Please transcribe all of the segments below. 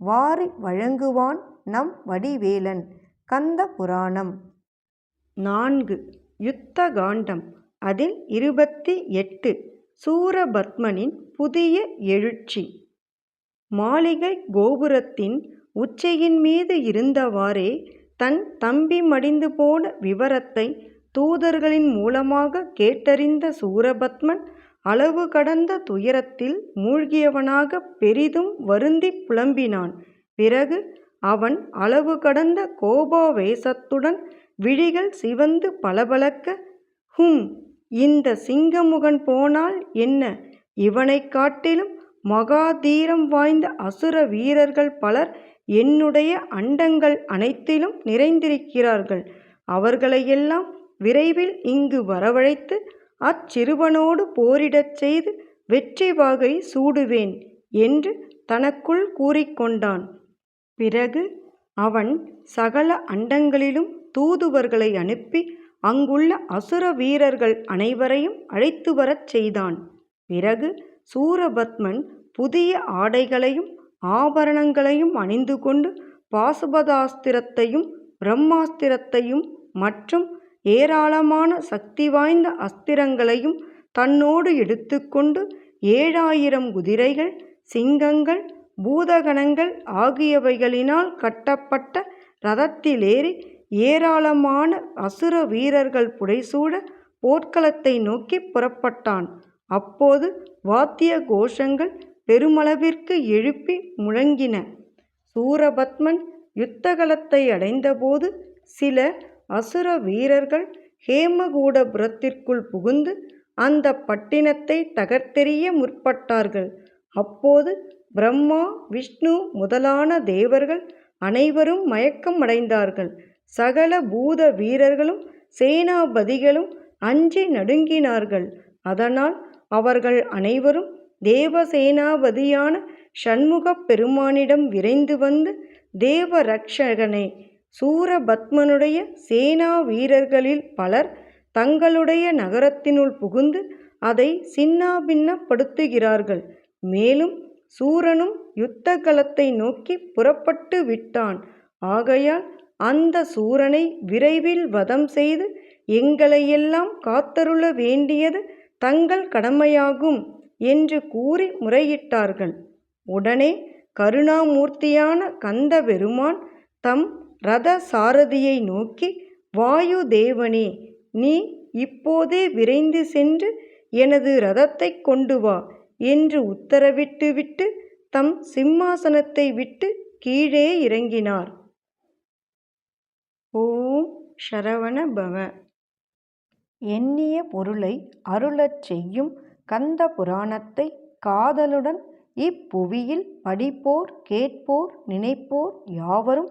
வாரி வழங்குவான் நம் வடிவேலன். கந்த புராணம். நான்கு. யுத்த காண்டம். அதில் இருபத்தி எட்டு. சூரபத்மனின் புதிய எழுச்சி. மாளிகை கோபுரத்தின் உச்சியின் மீது இருந்தவாறே தன் தம்பி மடிந்து போன விவரத்தை தூதர்களின் மூலமாக கேட்டறிந்த சூரபத்மன் அளவு கடந்த துயரத்தில் மூழ்கியவனாக பெரிதும் வருந்தி புலம்பினான். பிறகு அவன் அளவு கடந்த கோபாவேசத்துடன் விழிகள் சிவந்து பளபளக்க ஹும் இந்த சிங்கமுகன் போனால் என்ன இவனைக் காட்டிலும் மகாதீரம் வாய்ந்த அசுர வீரர்கள் பலர் என்னுடைய அண்டங்கள் அனைத்திலும் நிறைந்திருக்கிறார்கள். அவர்களையெல்லாம் விரைவில் இங்கு வரவழைத்து அச்சிறுவனோடு போரிடச் செய்து வெற்றி வாகை சூடுவேன் என்று தனக்குள் கூறிக்கொண்டான். பிறகு அவன் சகல அண்டங்களிலும் தூதுவர்களை அனுப்பி அங்குள்ள அசுர வீரர்கள் அனைவரையும் அழைத்து வரச் செய்தான். பிறகு சூரபத்மன் புதிய ஆடைகளையும் ஆபரணங்களையும் அணிந்து கொண்டு பாசுபதாஸ்திரத்தையும் பிரம்மாஸ்திரத்தையும் மற்றும் ஏராளமான சக்தி வாய்ந்த அஸ்திரங்களையும் தன்னோடு எடுத்துக்கொண்டு ஏழாயிரம் குதிரைகள் சிங்கங்கள் பூதகணங்கள் ஆகியவைகளினால் கட்டப்பட்ட ரதத்திலேறி ஏராளமான அசுர வீரர்கள் புடைசூட போர்க்களத்தை நோக்கி புறப்பட்டான். அப்போது வாத்திய கோஷங்கள் பெருமளவிற்கு எழுப்பி முழங்கின. சூரபத்மன் யுத்தகலத்தை அடைந்தபோது சில அசுர வீரர்கள் ஹேமகூடபுரத்திற்குள் புகுந்து அந்த பட்டினத்தை தகர்த்தெறிய முற்பட்டார்கள். அப்போது பிரம்மா விஷ்ணு முதலான தேவர்கள் அனைவரும் மயக்கம் அடைந்தார்கள். சகல பூத வீரர்களும் சேனாபதிகளும் அஞ்சி நடுங்கினார்கள். அதனால் அவர்கள் அனைவரும் தேவசேனாபதியான சண்முகப் பெருமானிடம் விரைந்து வந்து தேவரக்ஷகனை சூரபத்மனுடைய சேனா வீரர்களில் பலர் தங்களுடைய நகரத்தினுள் புகுந்து அதை சின்னாபின்னப்படுத்துகிறார்கள். மேலும் சூரனும் யுத்த களத்தை நோக்கி புறப்பட்டு விட்டான். ஆகையால் அந்த சூரனை விரைவில் வதம் செய்து எங்களையெல்லாம் காத்தருள வேண்டியது தங்கள் கடமையாகும் என்று கூறி முறையிட்டார்கள். உடனே கருணாமூர்த்தியான கந்தபெருமான் தம் ரத சாரதியை நோக்கி வாயு தேவனே நீ இப்போதே விரைந்து சென்று எனது ரதத்தைக் கொண்டு வா என்று உத்தரவிட்டுவிட்டு தம் சிம்மாசனத்தை விட்டு கீழே இறங்கினார். ஓம் ஷரவண பவ. எண்ணிய பொருளை அருளச் செய்யும் கந்த புராணத்தை காதலுடன் இப்புவியில் படிப்போர் கேட்போர் நினைப்போர் யாவரும்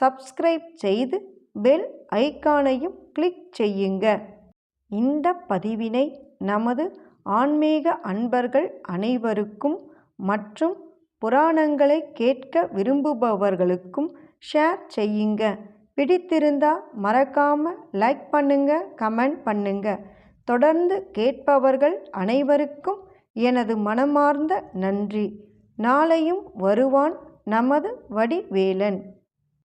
சப்ஸ்கிரைப் செய்து பெல் ஐகானையும் கிளிக் செய்யுங்க. இந்த பதிவினை நமது ஆன்மீக அன்பர்கள் அனைவருக்கும் மற்றும் புராணங்களை கேட்க விரும்புபவர்களுக்கும் ஷேர் செய்யுங்க. பிடித்திருந்தா மறக்காம லைக் பண்ணுங்க கமெண்ட் பண்ணுங்க. தொடர்ந்து கேட்பவர்கள் அனைவருக்கும் எனது மனமார்ந்த நன்றி. நாளையும் வருவான் நமது வடிவேலன்.